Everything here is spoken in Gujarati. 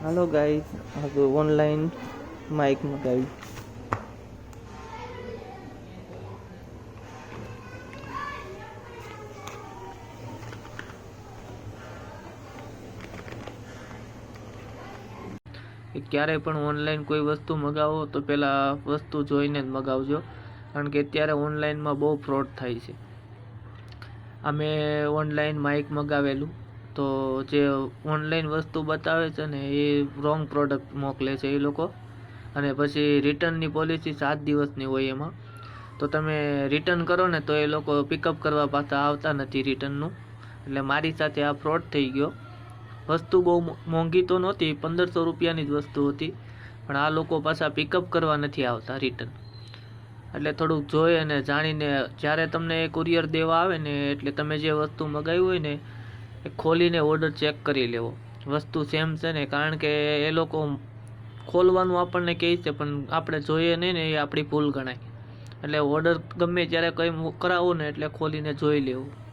હાલો ગાઈસ હવે ઓનલાઈન માઇક મગાવી ક્યારે પણ ઓનલાઈન કોઈ વસ્તુ મગાવો, તો પહેલાં વસ્તુ જોઈને જ મગાવજો. કારણ કે અત્યારે ઓનલાઈનમાં બહુ ફ્રોડ થાય છે. અમે ઓનલાઈન માઇક મગાવેલું. તો જે ઓનલાઈન વસ્તુ બતાવે છે ને એ રોંગ પ્રોડક્ટ મોકલે છે એ લોકો. અને પછી રિટર્નની પોલિસી સાત દિવસની હોય એમાં. તો તમે રિટર્ન કરો ને તો એ લોકો પિકઅપ કરવા પાછા આવતા નથી રિટર્નનું એટલે મારી સાથે આ ફ્રોડ થઈ ગયો. વસ્તુ બહુ મોંઘી તો નહોતી, પંદરસો રૂપિયાની જ વસ્તુ હતી. પણ આ લોકો પાછા પિકઅપ કરવા નથી આવતા રિટર્ન એટલે થોડુંક જોઈ અને જાણીને જ્યારે તમને એ કુરિયર દેવા આવે ને એટલે તમે જે વસ્તુ મગાવી હોય ને ખોલીને ઓર્ડર ચેક કરી લેવો. વસ્તુ સેમ છે ને, કારણ કે એ લોકો ખોલવાનું આપણને કહે છે, પણ આપણે જોઈએ નહીં ને, એ આપણી ભૂલ ગણાય. એટલે ઓર્ડર ગમે ત્યારે કંઈ કરાવો ને, એટલે ખોલીને જોઈ લેવું.